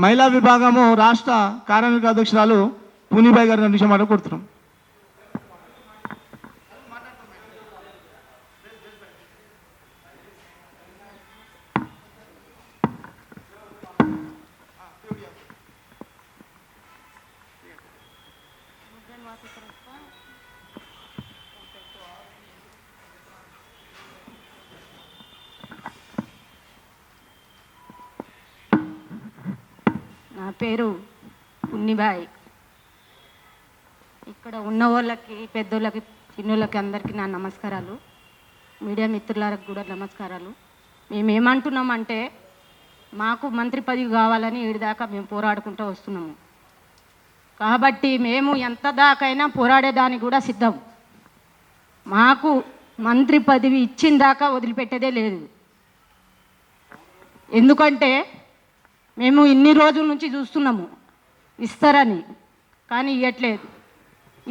మహిళా విభాగము రాష్ట్ర కార్మిక అధ్యక్షురాలు పూనిబాయి గారి రెండు నిమిషం పేరు ఉన్నిబాయ్. ఇక్కడ ఉన్న వాళ్ళకి పెద్దోళ్ళకి చిన్నోళ్ళకి అందరికీ నా నమస్కారాలు. మీడియా మిత్రులకు కూడా నమస్కారాలు. మేము ఏమంటున్నామంటే మాకు మంత్రి పదవి కావాలని ఈడిదాకా మేము పోరాడుకుంటూ వస్తున్నాము. కాబట్టి మేము ఎంత దాకైనా పోరాడేదానికి కూడా సిద్ధం. మాకు మంత్రి పదవి ఇచ్చిన దాకా వదిలిపెట్టేదే లేదు. ఎందుకంటే మేము ఇన్ని రోజుల నుంచి చూస్తున్నాము. ఇస్తారని. కానీ ఇవ్వట్లేదు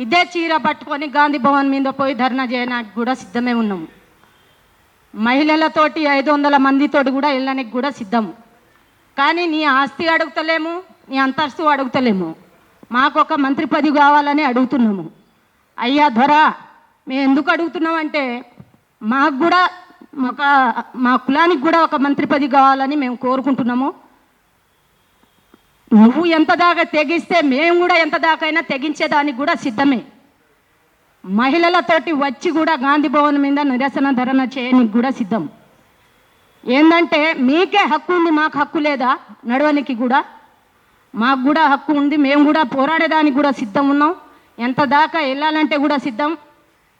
ఇదే చీర పట్టుకొని గాంధీ భవన్ మీద పోయి ధర్నా చేయడానికి కూడా సిద్ధమే ఉన్నాము. మహిళలతోటి ఐదు వందల మందితోటి కూడా వెళ్ళడానికి కూడా సిద్ధం కానీ నీ ఆస్తి అడుగుతలేము నీ అంతస్తు అడుగుతలేము. మాకు ఒక మంత్రి పది కావాలని అడుగుతున్నాము. అయ్యా ధర మేము ఎందుకు అడుగుతున్నామంటే మాకు కూడా ఒక మా కులానికి కూడా ఒక మంత్రి పది కావాలని మేము కోరుకుంటున్నాము. నువ్వు ఎంత దాకా తెగిస్తే మేము కూడా ఎంత దాకైనా తెగించేదానికి కూడా సిద్ధమే. మహిళలతోటి వచ్చి కూడా గాంధీ భవన్ మీద నిరసన ధరణ చేయడానికి కూడా సిద్ధం. ఏంటంటే మీకే హక్కు ఉంది మాకు హక్కు లేదా నడవనికి కూడా? మాకు కూడా హక్కు ఉంది మేము కూడా పోరాడేదానికి కూడా సిద్ధం ఉన్నాం. ఎంత దాకా వెళ్ళాలంటే కూడా సిద్ధం.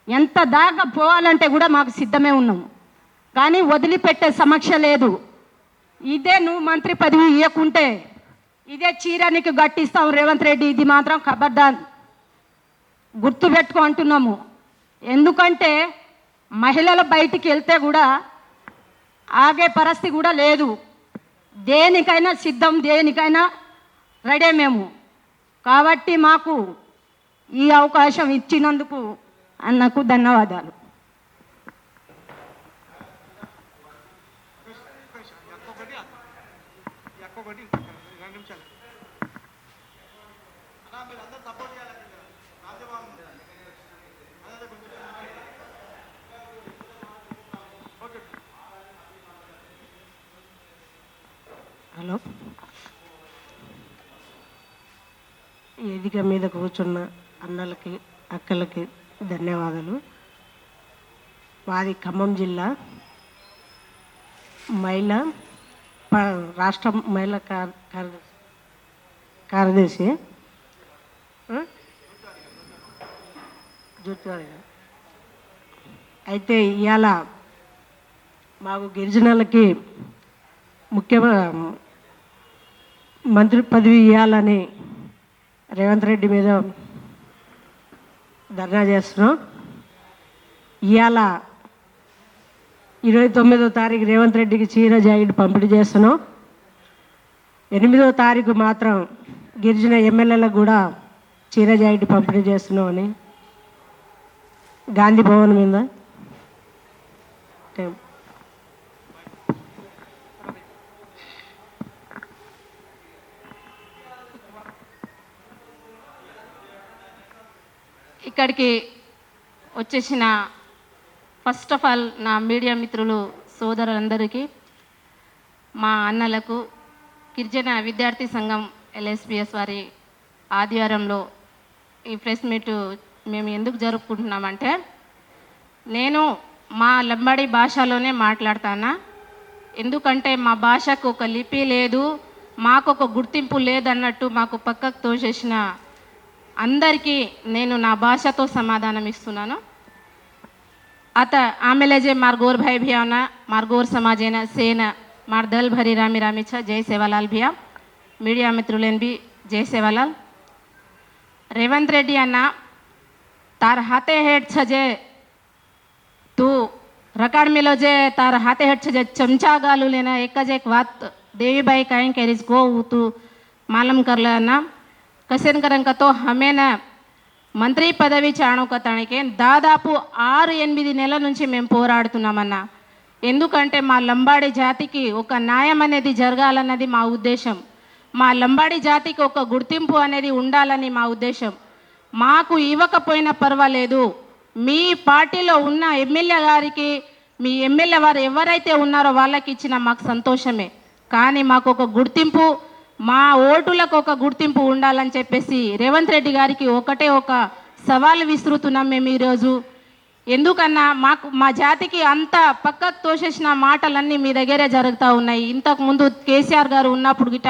ఎంత దాకా పోవాలంటే కూడా మాకు సిద్ధమే ఉన్నాం. కానీ వదిలిపెట్టే సమక్ష లేదు. ఇదే నువ్వు మంత్రి పదవి ఇవ్వకుంటే ఇదే చీర నీకు గట్టిస్తాం రేవంత్ రెడ్డి. ఇది మాత్రం ఖబర్దార్ గుర్తు పెట్టుకో అంటున్నాము. ఎందుకంటే మహిళలు బయటికి వెళ్తే కూడా ఆగే పరిస్థితి కూడా లేదు. దేనికైనా సిద్ధం దేనికైనా రెడీ మేము. కాబట్టి మాకు ఈ అవకాశం ఇచ్చినందుకు అన్నకు ధన్యవాదాలు. హలో. వేదిక మీద కూర్చున్న అన్నలకి అక్కలకి ధన్యవాదాలు. మాది ఖమ్మం జిల్లా. మహిళ రాష్ట్ర మహిళా కార్ కార్యదర్శి. కార్యదర్శి అయితే ఇవాళ మాకు గిరిజనులకి ముఖ్యమైన మంత్రి పదవి ఇవ్వాలని రేవంత్ రెడ్డి మీద ధర్నా చేస్తున్నాం. ఇవాళ ఇరవై తొమ్మిదో తారీఖు రేవంత్ రెడ్డికి చీర జాకెట్ పంపిణీ చేస్తున్నాం. ఎనిమిదో తారీఖు మాత్రం గిరిజన ఎమ్మెల్యేలకు కూడా చీర జాకెట్ పంపిణీ చేస్తున్నాం అని. గాంధీ భవన్ మీద. ఇక్కడికి వచ్చేసిన ఫస్ట్ ఆఫ్ ఆల్ నా మీడియా మిత్రులు సోదరులందరికీ మా అన్నలకు గిరిజన విద్యార్థి సంఘం ఎల్ఎస్పిఎస్ వారి ఆధ్వర్యంలో ఈ ప్రెస్ మీట్ మేము ఎందుకు జరుపుకుంటున్నామంటే నేను మా లంబాడి భాషలోనే మాట్లాడతానా? ఎందుకంటే మా భాషకు ఒక లిపి లేదు మాకు ఒక గుర్తింపు లేదన్నట్టు మాకు పక్కకు తోసేసిన अंदर की नैन ना भाष तो सामधान अत आमलेजे मार्गोर भाई भियाना मार्गोर समाजेन सेन मार्दल भरी रामी रामी छ जय सेवालाल भिया मीडिया मित्रुन भी जय सेवालाल रेवंत रेड्डी अना तार हाथे हेट छजे तू रकार मिलो जे तार हाथे हेट छजे चमचा गालू लेना एक बात देवी बाई कहीं कैरिज गो तू मालम कर लेना కశనకరంకతో హమేన మంత్రి పదవి చాణుకతనికి దాదాపు ఆరు ఎనిమిది నెలల నుంచి మేము పోరాడుతున్నామన్న. ఎందుకంటే మా లంబాడి జాతికి ఒక న్యాయం అనేది జరగాలన్నది మా ఉద్దేశం. మా లంబాడి జాతికి ఒక గుర్తింపు అనేది ఉండాలని మా ఉద్దేశం. మాకు ఇవ్వకపోయినా పర్వాలేదు. మీ పార్టీలో ఉన్న ఎమ్మెల్యే గారికి మీ ఎమ్మెల్యే వారు ఎవరైతే ఉన్నారో వాళ్ళకి ఇచ్చిన మాకు సంతోషమే. కానీ మాకు ఒక గుర్తింపు మా ఓటులకు ఒక గుర్తింపు ఉండాలని చెప్పేసి రేవంత్ రెడ్డి గారికి ఒకటే ఒక సవాల్ విసురుతున్నాం మేము ఈరోజు. ఎందుకన్నా మాకు మా జాతికి అంత పక్కకు తోసేసిన మాటలన్నీ మీ దగ్గరే జరుగుతూ ఉన్నాయి. ఇంతకు ముందు కేసీఆర్ గారు ఉన్నప్పుడు గిట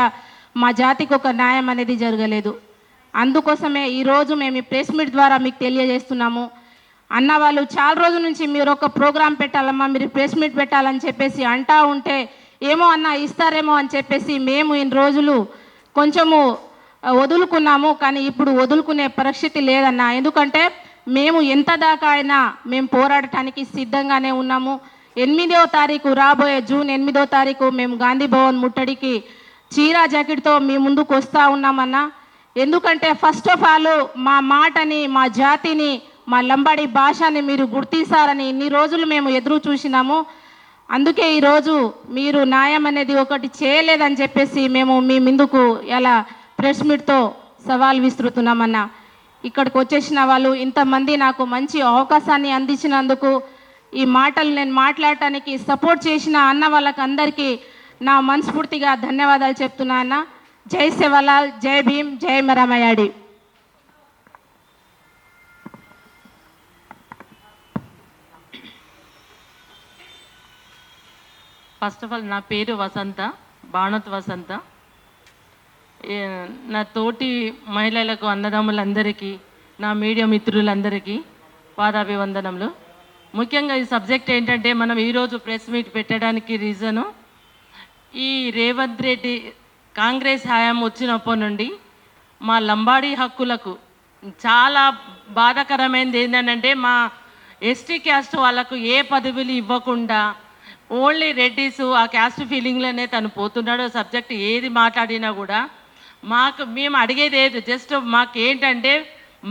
మా జాతికి ఒక న్యాయం అనేది జరగలేదు. అందుకోసమే ఈరోజు మేము ఈ ప్రెస్ మీట్ ద్వారా మీకు తెలియజేస్తున్నాము. అన్న వాళ్ళు చాలా రోజుల నుంచి మీరు ఒక ప్రోగ్రాం పెట్టాలమ్మా మీరు ప్రెస్ మీట్ పెట్టాలని చెప్పేసి అంటా ఉంటే ఏమో అన్న ఇస్తారేమో అని చెప్పేసి మేము ఇన్ని రోజులు కొంచెము వదులుకున్నాము కానీ ఇప్పుడు వదులుకునే పరిస్థితి లేదన్న. ఎందుకంటే మేము ఎంత దాకా అయినా మేము పోరాడటానికి సిద్ధంగానే ఉన్నాము. ఎనిమిదో తారీఖు రాబోయే జూన్ ఎనిమిదో తారీఖు మేము గాంధీ భవన్ ముట్టడికి చీరా జాకెట్తో మీ ముందుకు వస్తూ ఉన్నామన్నా. ఎందుకంటే ఫస్ట్ ఆఫ్ ఆల్ మా మాటని మా జాతిని మా లంబాడి భాషని మీరు గుర్తిస్తారని ఇన్ని రోజులు మేము ఎదురు చూసినాము. అందుకే ఈరోజు మీరు న్యాయం అనేది ఒకటి చేయలేదని చెప్పేసి మేము మీ ముందుకు ఎలా ప్రెస్ మీట్తో సవాల్ విసురుతున్నామన్నా. ఇక్కడికి వచ్చేసిన వాళ్ళు ఇంతమంది నాకు మంచి అవకాశాన్ని అందించినందుకు ఈ మాటలు నేను మాట్లాడటానికి సపోర్ట్ చేసిన అన్న వాళ్ళకి అందరికీ నా మనస్ఫూర్తిగా ధన్యవాదాలు చెప్తున్నా అన్న. జై శివలాల్ జై భీమ్ జై మరమయాడి ఫస్ట్ ఆఫ్ ఆల్ నా పేరు వసంత బాణత్ వసంత. నా తోటి మహిళలకు అన్నదమ్ములందరికీ నా మీడియా మిత్రులందరికీ పాదాభివందనములు. ముఖ్యంగా ఈ సబ్జెక్ట్ ఏంటంటే మనం ఈరోజు ప్రెస్ మీట్ పెట్టడానికి రీజను ఈ రేవంత్ రెడ్డి కాంగ్రెస్ హయాం వచ్చినప్పటి నుండి మా లంబాడీ హక్కులకు చాలా బాధాకరమైనది ఏంటంటే మా ఎస్టీ క్యాస్ట్ వాళ్ళకు ఏ పదవులు ఇవ్వకుండా ఓన్లీ రెడ్డిస్ ఆ క్యాస్ట్ ఫీలింగ్లోనే తను పోతున్నాడు సబ్జెక్ట్ ఏది మాట్లాడినా కూడా మాకు మేము అడిగేది ఏది జస్ట్ మాకు ఏంటంటే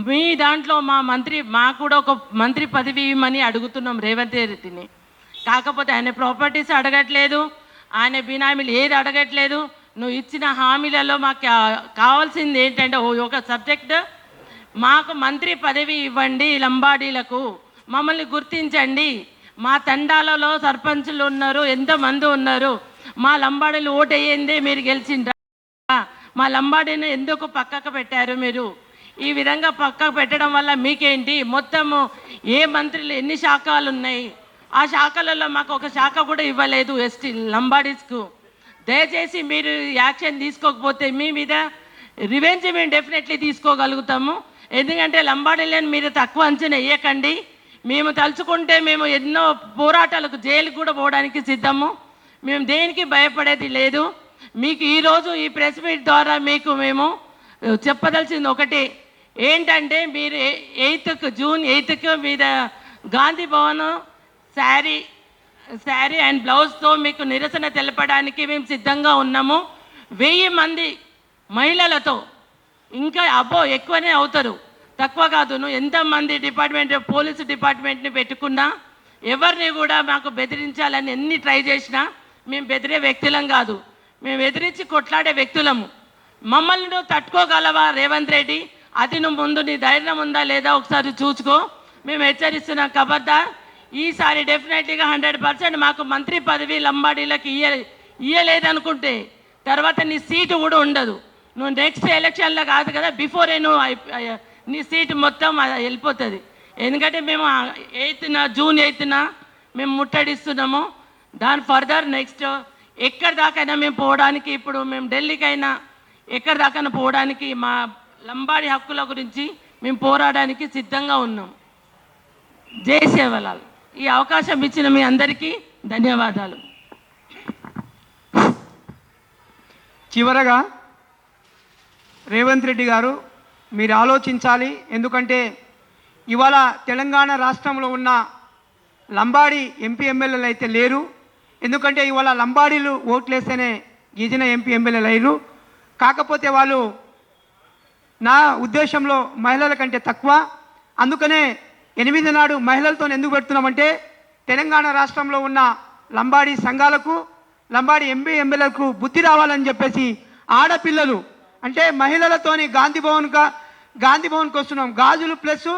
మీ దాంట్లో మా మంత్రి మాకు కూడా ఒక మంత్రి పదవి ఇవ్వమని అడుగుతున్నాం రేవంత్ రెడ్డిని. కాకపోతే ఆయన ప్రాపర్టీస్ అడగట్లేదు ఆయన బినామీలు ఏది అడగట్లేదు నువ్వు ఇచ్చిన హామీలలో మాకు కావాల్సింది ఏంటంటే ఓ ఒక సబ్జెక్ట్ మాకు మంత్రి పదవి ఇవ్వండి లంబాడీలకు మమ్మల్ని గుర్తించండి మా తండాలలో సర్పంచులు ఉన్నారు ఎంతమంది ఉన్నారు? మా లంబాడీలు ఓటేయందే మీరు గెలిచిండ్రా? మా లంబాడీని ఎందుకు పక్కకు పెట్టారు మీరు? ఈ విధంగా పక్కకు పెట్టడం వల్ల మీకేంటి? మొత్తము ఏ మంత్రులు ఎన్ని శాఖలు ఉన్నాయి ఆ శాఖలలో మాకు ఒక శాఖ కూడా ఇవ్వలేదు ఎస్టీ లంబాడీస్కు. దయచేసి మీరు యాక్షన్ తీసుకోకపోతే మీ మీద రివెంజ్ మేము డెఫినెట్లీ తీసుకోగలుగుతాము. ఎందుకంటే లంబాడీలను మీరు తక్కువ అంచనా వేయకండి. మేము తలుచుకుంటే మేము ఎన్నో పోరాటాలకు జైలు కూడా పోవడానికి సిద్ధము. మేము దేనికి భయపడేది లేదు. మీకు ఈరోజు ఈ ప్రెస్ మీట్ ద్వారా మీకు మేము చెప్పదలసింది ఒకటి. ఏంటంటే మీరు ఎయిత్కు జూన్ ఎయిత్కు మీద గాంధీ భవన్ శారీ శారీ అండ్ బ్లౌజ్తో మీకు నిరసన తెలపడానికి మేము సిద్ధంగా ఉన్నాము. వెయ్యి మంది మహిళలతో ఇంకా అబ్బో ఎక్కువనే అవుతారు. తక్కువ కాదు నువ్వు ఎంతమంది డిపార్ట్మెంట్ పోలీసు డిపార్ట్మెంట్ని పెట్టుకున్నా ఎవరిని కూడా మాకు బెదిరించాలని ఎన్ని ట్రై చేసినా మేము బెదిరే వ్యక్తులం కాదు. మేము ఎదిరించి కొట్లాడే వ్యక్తులము. మమ్మల్ని నువ్వు తట్టుకోగలవా రేవంత్ రెడ్డి? అది నువ్వు ముందు నీ ధైర్యం ఉందా లేదా ఒకసారి చూసుకో. మేము హెచ్చరిస్తున్నాం కబద్దార్ ఈసారి డెఫినెట్లీగా హండ్రెడ్ పర్సెంట్ మాకు మంత్రి పదవి లంబాడీలకు ఇయ్య ఇయ్యలేదనుకుంటే తర్వాత నీ సీటు కూడా ఉండదు. నువ్వు నెక్స్ట్ ఎలక్షన్లో కాదు కదా బిఫోరే నువ్వు నీ సీటు మొత్తం అది వెళ్ళిపోతుంది. ఎందుకంటే మేము ఎయిత్న జూన్ ఎయిత్న మేము ముట్టడిస్తున్నాము. దాని ఫర్దర్ నెక్స్ట్ ఎక్కడి దాకైనా మేము పోవడానికి ఇప్పుడు మేము ఢిల్లీకైనా ఎక్కడి దాకైనా పోవడానికి మా లంబాడి హక్కుల గురించి మేము పోరాడడానికి సిద్ధంగా ఉన్నాం. జై సేవలాల్. ఈ అవకాశం ఇచ్చిన మీ అందరికీ ధన్యవాదాలు. చివరగా రేవంత్ రెడ్డి గారు మీరు ఆలోచించాలి. ఎందుకంటే ఇవాళ తెలంగాణ రాష్ట్రంలో ఉన్న లంబాడి ఎంపీ ఎమ్మెల్యేలు అయితే లేరు. ఎందుకంటే ఇవాళ లంబాడీలు ఓట్లేస్తేనే గిరిజన ఎంపీ ఎమ్మెల్యేలు అయ్యారు. కాకపోతే వాళ్ళు నా ఉద్దేశంలో మహిళల కంటే తక్కువ. అందుకనే ఎనిమిది నాడు మహిళలతో ఎందుకు పెడుతున్నామంటే తెలంగాణ రాష్ట్రంలో ఉన్న లంబాడీ సంఘాలకు లంబాడీ ఎంపీ ఎమ్మెల్యేలకు బుద్ధి రావాలని చెప్పేసి ఆడపిల్లలు అంటే మహిళలతోని గాంధీ భవన్ గాంధీ భవన్కి వస్తున్నాం. గాజులు ప్లస్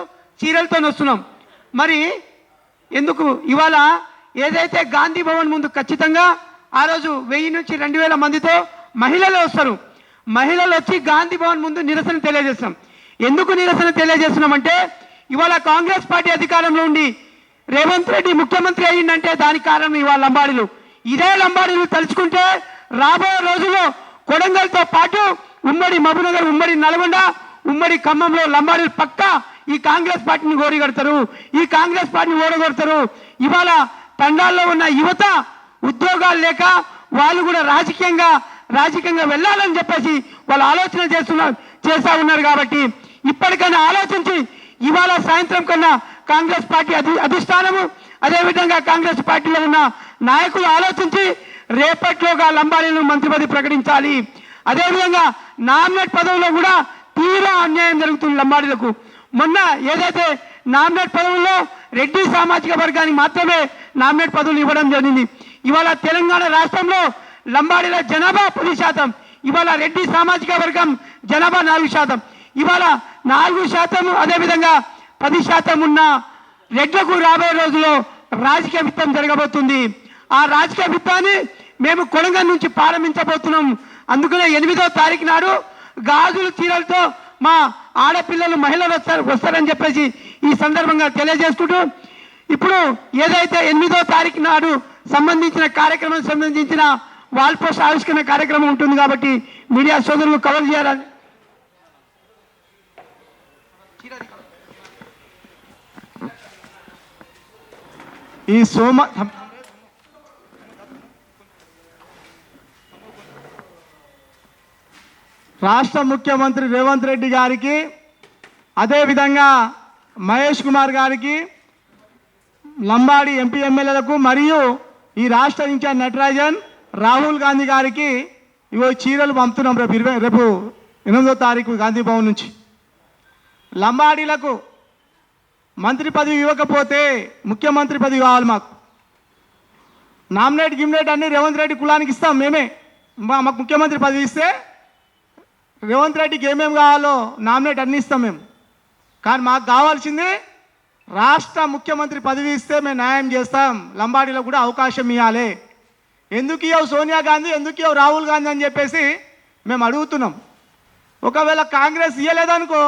చీరలతో వస్తున్నాం. మరి ఎందుకు? ఇవాళ ఏదైతే గాంధీ భవన్ ముందు ఖచ్చితంగా ఆ రోజు వెయ్యి నుంచి రెండు వేల మందితో మహిళలు వస్తారు. మహిళలు వచ్చి గాంధీ భవన్ ముందు నిరసన తెలియజేస్తాం. ఎందుకు నిరసన తెలియజేస్తున్నామంటే ఇవాళ కాంగ్రెస్ పార్టీ అధికారంలో ఉండి రేవంత్ రెడ్డి ముఖ్యమంత్రి అయ్యిందంటే దానికి కారణం ఇవాళ లంబాడీలు. ఇదే లంబాడీలు తలుచుకుంటే రాబోయే రోజుల్లో కొడంగల్తో పాటు ఉమ్మడి మహబూబ్నగర్ ఉమ్మడి నల్గొండ ఉమ్మడి ఖమ్మంలో లంబాడీలు పక్క ఈ కాంగ్రెస్ పార్టీని ఓడిగడతారు. ఈ కాంగ్రెస్ పార్టీని ఓడగొడతారు. ఇవాళ తండాల్లో ఉన్న యువత ఉద్యోగాలు లేక వాళ్ళు కూడా రాజకీయంగా రాజకీయంగా వెళ్ళాలని చెప్పేసి వాళ్ళు ఆలోచన చేస్తున్నారు చేస్తా ఉన్నారు కాబట్టి ఇప్పటికైనా ఆలోచించి ఇవాళ సాయంత్రం కన్నా కాంగ్రెస్ పార్టీ అధి అధిష్టానము అదేవిధంగా కాంగ్రెస్ పార్టీలో ఉన్న నాయకులు ఆలోచించి రేపట్లోగా లంబాడీలను మంత్రి పదవి ప్రకటించాలి. అదేవిధంగా నామినేట్ పదవిలో కూడా తీవ్ర అన్యాయం జరుగుతుంది లంబాడీలకు. మొన్న ఏదైతే నామినేట్ పదవుల్లో రెడ్డి సామాజిక వర్గానికి మాత్రమే నామినేట్ పదవులు ఇవ్వడం జరిగింది. ఇవాళ తెలంగాణ రాష్ట్రంలో లంబాడీల జనాభా పది శాతం ఇవాళ రెడ్డి సామాజిక వర్గం జనాభా నాలుగు శాతం. ఇవాళ నాలుగు శాతం అదేవిధంగా పది శాతం ఉన్న రెడ్లకు రాబోయే రోజుల్లో రాజకీయ విత్తం జరగబోతుంది. ఆ రాజకీయ విత్తాన్ని మేము కొడంగల్ నుంచి ప్రారంభించబోతున్నాం. అందుకనే ఎనిమిదో తారీఖు నాడు గాజులు చీరలతో మా ఆడపిల్లలు మహిళలు వస్తారు వస్తారని చెప్పేసి ఈ సందర్భంగా తెలియజేసుకుంటూ ఇప్పుడు ఏదైతే ఎనిమిదో తారీఖు నాడు సంబంధించిన కార్యక్రమం సంబంధించిన వాల్ పోస్ట్ ఆవిష్కరణ కార్యక్రమం ఉంటుంది కాబట్టి మీడియా సోదరులు కవర్ చేయాలని. ఈ సోమ రాష్ట్ర ముఖ్యమంత్రి రేవంత్ రెడ్డి గారికి అదేవిధంగా మహేష్ కుమార్ గారికి లంబాడి ఎంపీ ఎమ్మెల్యేలకు మరియు ఈ రాష్ట్ర ఇన్ఛార్జ్ నటరాజన్ రాహుల్ గాంధీ గారికి ఇవో చీరలు పంపుతున్నాం రేపు ఇరవై రేపు ఎనిమిదో తారీఖు గాంధీ భవన్ నుంచి. లంబాడీలకు మంత్రి పదవి ఇవ్వకపోతే ముఖ్యమంత్రి పదవి కావాలి మాకు. నామినేట్ గిమ్నేట్ అన్ని రేవంత్ రెడ్డి కులానికి ఇస్తాం మేమే. మా మాకు ముఖ్యమంత్రి పదవి ఇస్తే రేవంత్ రెడ్డికి ఏమేమి కావాలో నామినేట్ అన్ని ఇస్తాం మేము. కానీ మాకు కావాల్సింది రాష్ట్ర ముఖ్యమంత్రి పదవి ఇస్తే మేము న్యాయం చేస్తాం. లంబాడీలో కూడా అవకాశం ఇవ్వాలి ఎందుకు ఇవ్వవు సోనియా గాంధీ ఎందుకు ఇవ్వవు రాహుల్ గాంధీ అని చెప్పేసి మేము అడుగుతున్నాం. ఒకవేళ కాంగ్రెస్ ఇవ్వలేదనుకో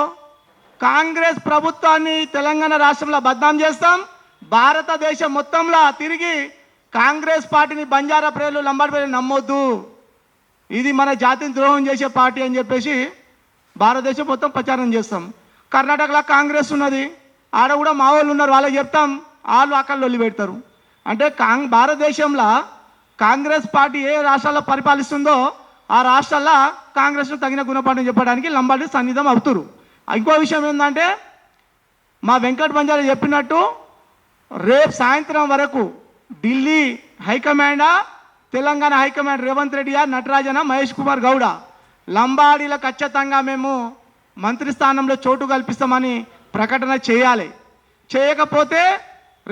కాంగ్రెస్ ప్రభుత్వాన్ని తెలంగాణ రాష్ట్రంలో బద్నాం చేస్తాం. భారతదేశం మొత్తంలో తిరిగి కాంగ్రెస్ పార్టీని బంజారా ప్రజలు లంబాడి ప్రజలు నమ్మొద్దు. ఇది మన జాతిని ద్రోహం చేసే పార్టీ అని చెప్పేసి భారతదేశం మొత్తం ప్రచారం చేస్తాం. కర్ణాటకలో కాంగ్రెస్ ఉన్నది. ఆడ కూడా మా వాళ్ళు ఉన్నారు. వాళ్ళకి చెప్తాం. వాళ్ళు అక్కడ లొల్లి పెడతారు. అంటే కాంగ్ భారతదేశంలో కాంగ్రెస్ పార్టీ ఏ రాష్ట్రాల్లో పరిపాలిస్తుందో ఆ రాష్ట్రాల్లో కాంగ్రెస్ను తగిన గుణపాఠం చెప్పడానికి లంబాడి సన్నిధం అవుతురు. ఇంకో విషయం ఏంటంటే మా వెంకట్ బంజారా చెప్పినట్టు రేపు సాయంత్రం వరకు ఢిల్లీ హైకమాండా తెలంగాణ హైకమాండ్ రేవంత్ రెడ్డి గారు నటరాజన మహేష్ కుమార్ గౌడ. లంబాడీలో ఖచ్చితంగా మేము మంత్రి స్థానంలో చోటు కల్పిస్తామని ప్రకటన చేయాలి. చేయకపోతే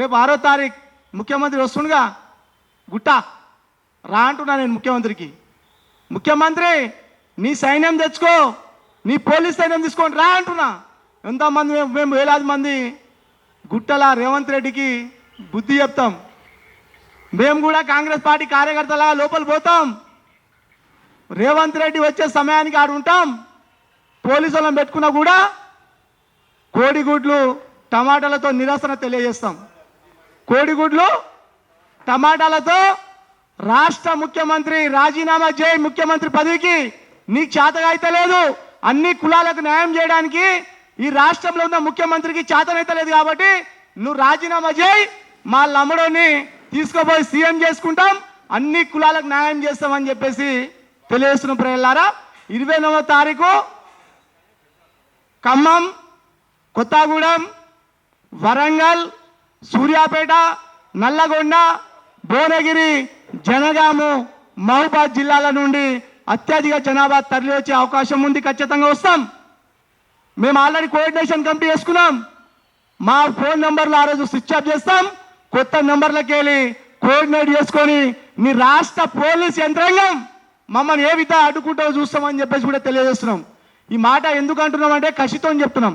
రేపు ఆరో తారీఖు ముఖ్యమంత్రి వస్తుండగా గుట్ట రా అంటున్నా నేను ముఖ్యమంత్రికి. ముఖ్యమంత్రి నీ సైన్యం తెచ్చుకో నీ పోలీస్ సైన్యం తీసుకొని రా అంటున్నా. ఎంతమంది మేము మేము వేలాది మంది గుట్టల రేవంత్ రెడ్డికి బుద్ధి చెప్తాం. మేము కూడా కాంగ్రెస్ పార్టీ కార్యకర్తలా లోపల పోతాం. రేవంత్ రెడ్డి వచ్చే సమయానికి ఆడు ఉంటాం. పోలీసులను పెట్టుకున్నా కూడా కోడిగుడ్లు టమాటాలతో నిరసన తెలియజేస్తాం. కోడిగుడ్లు టమాటాలతో రాష్ట్ర ముఖ్యమంత్రి రాజీనామా చేయి ముఖ్యమంత్రి పదవికి. నీకు చేతగా అయితే లేదు అన్ని కులాలకు న్యాయం చేయడానికి ఈ రాష్ట్రంలో ఉన్న ముఖ్యమంత్రికి చేతనైతే లేదు కాబట్టి నువ్వు రాజీనామా చేయి మా లమ్మడోని తీసుకుపోయి సీఎం చేసుకుంటాం అన్ని కులాలకు న్యాయం చేస్తామని చెప్పేసి తెలియజేస్తున్న ప్రజలారా ఇరవై నవ తారీఖు ఖమ్మం కొత్తగూడెం వరంగల్ సూర్యాపేట నల్లగొండ భువనగిరి జనగాము మహబూబాద్ జిల్లాల నుండి అత్యధిక జనాభా తరలి వచ్చే అవకాశం ఉంది ఖచ్చితంగా వస్తాం. మేము ఆల్రెడీ కోఆర్డినేషన్ కమిటీ చేసుకున్నాం మా ఫోన్ నెంబర్లు ఆ రోజు స్విచ్ ఆఫ్ చేస్తాం. కొత్త నెంబర్లకి వెళ్ళి కోఆర్డినేట్ చేసుకొని మీ రాష్ట్ర పోలీస్ యంత్రాంగం మమ్మల్ని ఏ విధంగా అడ్డుకుంటావో చూస్తామని చెప్పేసి కూడా తెలియజేస్తున్నాం. ఈ మాట ఎందుకు అంటున్నాం అంటే కసితో చెప్తున్నాం.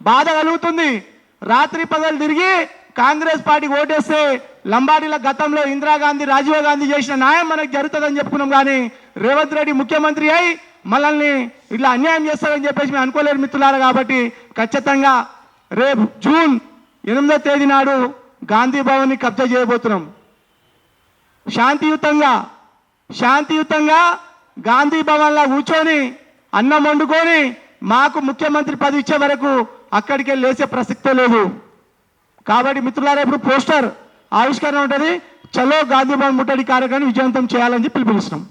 బాధ కలుగుతుంది. రాత్రి పగలు తిరిగి కాంగ్రెస్ పార్టీ ఓటేస్తే లంబాడీల గతంలో ఇందిరాగాంధీ రాజీవ్ గాంధీ చేసిన న్యాయం మనకు జరుగుతుందని చెప్పుకున్నాం కానీ రేవంత్ రెడ్డి ముఖ్యమంత్రి అయి మనల్ని ఇట్లా అన్యాయం చేస్తారని చెప్పేసి మేము అనుకోలేరు మిత్రులారా కాబట్టి ఖచ్చితంగా రేపు జూన్ ఎనిమిదో తేదీ నాడు గాంధీ భవన్ని కబ్జా చేయబోతున్నాం. శాంతియుతంగా శాంతియుతంగా గాంధీ భవన్లో కూర్చొని అన్నం వండుకొని మాకు ముఖ్యమంత్రి పదవి ఇచ్చే వరకు అక్కడికి లేచే ప్రసక్తే లేదు. కాబట్టి మిత్రులారా ఇప్పుడు పోస్టర్ ఆవిష్కరణ ఉంటుంది. చలో గాంధీ భవన్ ముట్టడి కార్యక్రమాన్ని విజయవంతం చేయాలని చెప్పి పిలుపునిస్తున్నాం.